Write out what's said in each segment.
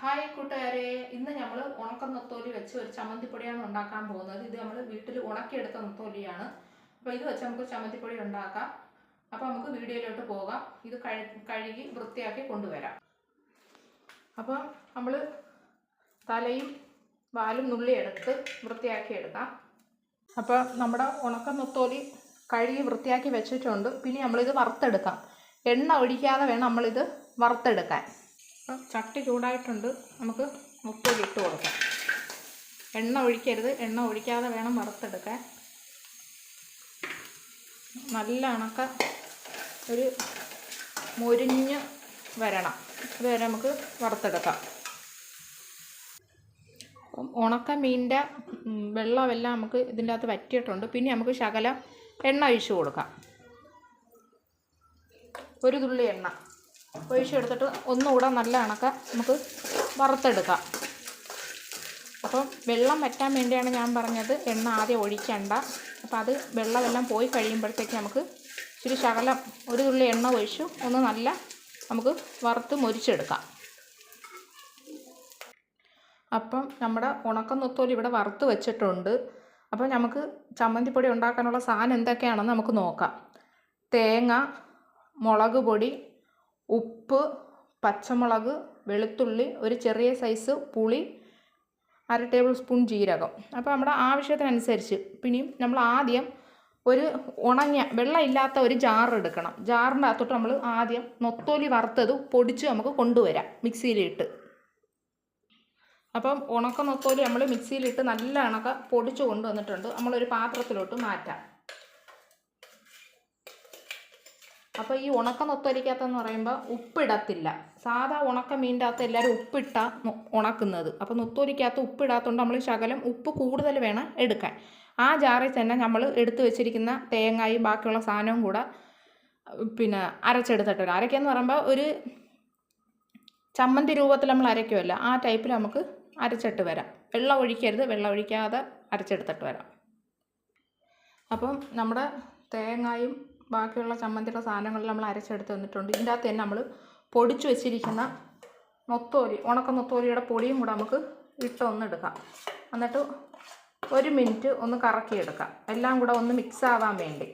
Hi കൂട്ടുകാരെ. ഇന്ന് നമ്മൾ ഉണക്ക നത്തോലി വെച്ച് ഒരു ചമ്മന്തിപ്പൊടിയാണ് ഉണ്ടാക്കാൻ പോകുന്നത്. ഇത് നമ്മൾ വീട്ടിൽ ഉണക്കിയെടുത്ത നത്തോലിയാണ്. അപ്പോൾ ഇത് വെച്ച് നമുക്ക് ചമ്മന്തിപ്പൊടി ഉണ്ടാക്കാം. അപ്പോൾ നമുക്ക് വീഡിയോയിലോട്ട് പോകാം. ഇത് കഴുകി വൃത്തിയാക്കി കൊണ്ടുവരാം. അപ്പം നമ്മൾ തലയും വാലും നുള്ളി എടുത്ത് വൃത്തിയാക്കി എടുക്കാം. അപ്പോൾ നമ്മുടെ ഉണക്ക നത്തോലി കഴുകി വൃത്തിയാക്കി വെച്ചിട്ടുണ്ട്. പിന്നെ നമ്മളിത് വറുത്തെടുക്കാം. എണ്ണ ഒഴിക്കാതെ വേണം നമ്മളിത് വറുത്തെടുക്കാൻ. അപ്പം ചട്ടി ചൂടായിട്ടുണ്ട്. നമുക്ക് മുത്തോലി ഇട്ട് കൊടുക്കാം. എണ്ണ ഒഴിക്കരുത്. എണ്ണ ഒഴിക്കാതെ വേണം വറുത്തെടുക്കാൻ. നല്ല അണക്ക ഒരു മുരിഞ്ഞ് വരണം. അതുവരെ നമുക്ക് വറുത്തെടുക്കാം. ഉണക്ക മീനിന്റെ വെള്ളമെല്ലാം നമുക്ക് ഇതിന്റെ അകത്ത് വറ്റിയിട്ടുണ്ട്. പിന്നെ നമുക്ക് ശകലം എണ്ണ ഒഴിച്ചു കൊടുക്കാം. ഒരു തുള്ളി എണ്ണ. ഒഴിച്ചെടുത്തിട്ട് ഒന്നുകൂടെ നല്ല കണക്ക നമുക്ക് വറുത്തെടുക്കാം. അപ്പം വെള്ളം വറ്റാൻ വേണ്ടിയാണ് ഞാൻ പറഞ്ഞത്. എണ്ണ ആദ്യം ഒഴിക്കണ്ട. അപ്പോൾ അത് വെള്ളമെല്ലാം പോയി കഴിയുമ്പോഴത്തേക്ക് നമുക്ക് ഇച്ചിരി ശകലം ഒരു തുള്ളി എണ്ണ ഒഴിച്ചു ഒന്ന് നല്ല നമുക്ക് വറുത്ത് മൊരിച്ചെടുക്കാം. അപ്പം നമ്മുടെ ഉണക്ക ഇവിടെ വറുത്ത് വെച്ചിട്ടുണ്ട്. അപ്പം നമുക്ക് ചമ്മന്തിപ്പൊടി ഉണ്ടാക്കാനുള്ള സാധനം എന്തൊക്കെയാണെന്ന് നമുക്ക് നോക്കാം. തേങ്ങ മുളക് പൊടി ഉപ്പ് പച്ചമുളക് വെളുത്തുള്ളി ഒരു ചെറിയ സൈസ് പുളി അര ടേബിൾ സ്പൂൺ ജീരകം. അപ്പോൾ നമ്മുടെ ആവശ്യത്തിനനുസരിച്ച് പിന്നെയും നമ്മൾ ആദ്യം ഒരു ഉണങ്ങിയ വെള്ളമില്ലാത്ത ഒരു ജാർ എടുക്കണം. ജാറിന്റെ അകത്തോട്ട് നമ്മൾ ആദ്യം നൊത്തോലി വറുത്തത് പൊടിച്ച് നമുക്ക് കൊണ്ടുവരാം മിക്സിയിലിട്ട്. അപ്പം ഉണക്ക നൊത്തോലി നമ്മൾ മിക്സിയിലിട്ട് നല്ല ഉണക്ക പൊടിച്ച് കൊണ്ടുവന്നിട്ടുണ്ട്. നമ്മളൊരു പാത്രത്തിലോട്ട് മാറ്റാം. അപ്പോൾ ഈ ഉണക്ക നൊത്തൊലിക്കാത്തെന്ന് പറയുമ്പോൾ ഉപ്പിടത്തില്ല. സാധാ ഉണക്ക മീനിന്റെ എല്ലാവരും ഉപ്പിട്ടാ ഉണക്കുന്നത്. അപ്പോൾ നൊത്തൊലിക്കാത്ത ഉപ്പിടാത്തതുകൊണ്ട് നമ്മൾ ശകലം ഉപ്പ് കൂടുതൽ വേണം എടുക്കാൻ. ആ ജാറിൽ തന്നെ നമ്മൾ എടുത്തു വെച്ചിരിക്കുന്ന തേങ്ങയും ബാക്കിയുള്ള സാധനവും കൂടെ പിന്നെ അരച്ചെടുത്തിട്ട് വരാം. എന്ന് പറയുമ്പോൾ ഒരു ചമ്മന്തി രൂപത്തിൽ നമ്മൾ അരയ്ക്കുമല്ല ആ ടൈപ്പിൽ നമുക്ക് അരച്ചിട്ട് വരാം. വെള്ളം ഒഴിക്കരുത് വെള്ളം ഒഴിക്കാതെ അരച്ചെടുത്തിട്ട് വരാം. അപ്പം നമ്മുടെ തേങ്ങയും ബാക്കിയുള്ള ചമ്മന്തിയുടെ സാധനങ്ങൾ നമ്മൾ അരച്ചെടുത്ത് തന്നിട്ടുണ്ട് ഇതിന്റെ അകത്ത് തന്നെ നമ്മൾ പൊടിച്ചു വെച്ചിരിക്കുന്ന നൊത്തോലി ഉണക്ക നൊത്തോലിയുടെ പൊടിയും കൂടെ നമുക്ക് ഇട്ട് ഒന്ന് എടുക്കാം. എന്നിട്ട് ഒരു മിനിറ്റ് ഒന്ന് കറക്കിയെടുക്കാം. എല്ലാം കൂടെ ഒന്ന് മിക്സ് ആവാൻ വേണ്ടി.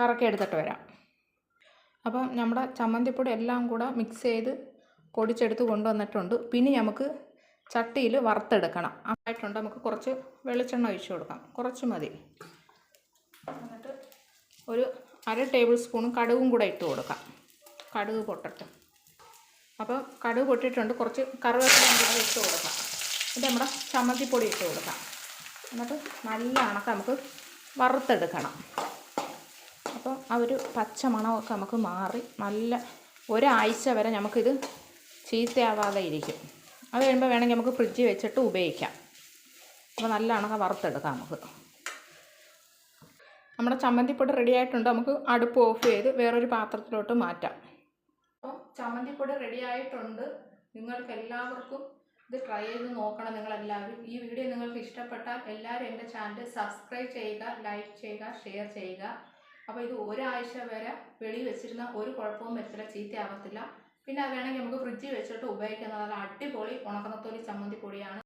കറക്കിയെടുത്തിട്ട് വരാം. അപ്പം നമ്മുടെ ചമ്മന്തിപ്പൊടി എല്ലാം കൂടെ മിക്സ് ചെയ്ത് പൊടിച്ചെടുത്ത് കൊണ്ടുവന്നിട്ടുണ്ട്. പിന്നെ നമുക്ക് ചട്ടിയിൽ വറുത്തെടുക്കണം. ആയിട്ടുണ്ട് നമുക്ക് കുറച്ച് വെളിച്ചെണ്ണ ഒഴിച്ചു കൊടുക്കാം. കുറച്ച് മതി. ഒരു അര ടേബിൾ സ്പൂണും കടുകും കൂടെ ഇട്ട് കൊടുക്കാം. കടുക് പൊട്ടിട്ട്. അപ്പോൾ കടുക് പൊട്ടിയിട്ടുണ്ട്. കുറച്ച് കറിവേപ്പിലയും കൂടെ ഇട്ട് കൊടുക്കാം. എന്നിട്ട് നമ്മുടെ ചമ്മന്തിപ്പൊടി ഇട്ട് കൊടുക്കാം. എന്നിട്ട് നല്ല അണക്ക നമുക്ക് വറുത്തെടുക്കണം. അപ്പോൾ ആ ഒരു പച്ച മണമൊക്കെ നമുക്ക് മാറി നല്ല ഒരാഴ്ച വരെ നമുക്കിത് ചീത്തയാവാതെ ഇരിക്കും. അത് കഴിയുമ്പോൾ വേണമെങ്കിൽ നമുക്ക് ഫ്രിഡ്ജിൽ വെച്ചിട്ട് ഉപയോഗിക്കാം. അപ്പോൾ നല്ല കണക്ക് വറുത്തെടുക്കാം നമുക്ക്. നമ്മുടെ ചമ്മന്തിപ്പൊടി റെഡി ആയിട്ടുണ്ട്. നമുക്ക് അടുപ്പ് ഓഫ് ചെയ്ത് വേറൊരു പാത്രത്തിലോട്ട് മാറ്റാം. അപ്പോൾ ചമ്മന്തിപ്പൊടി റെഡി ആയിട്ടുണ്ട്. നിങ്ങൾക്ക് എല്ലാവർക്കും ഇത് ട്രൈ ചെയ്ത് നോക്കണം നിങ്ങളെല്ലാവരും. ഈ വീഡിയോ നിങ്ങൾക്ക് ഇഷ്ടപ്പെട്ടാൽ എല്ലാവരും എന്റെ ചാനൽ സബ്സ്ക്രൈബ് ചെയ്യുക ലൈക്ക് ചെയ്യുക ഷെയർ ചെയ്യുക. അപ്പോൾ ഇത് ഒരാഴ്ച വരെ വെളി വെച്ചിരുന്ന ഒരു കുഴപ്പവും വരത്തില്ല ചീത്തയാവത്തില്ല. പിന്നെ അത് വേണമെങ്കിൽ നമുക്ക് ഫ്രിഡ്ജിൽ വെച്ചിട്ട് ഉപയോഗിക്കുന്നത് അടിപൊളി ഉണക്കനത്തോലി ചമ്മന്തി പൊടിയാണ്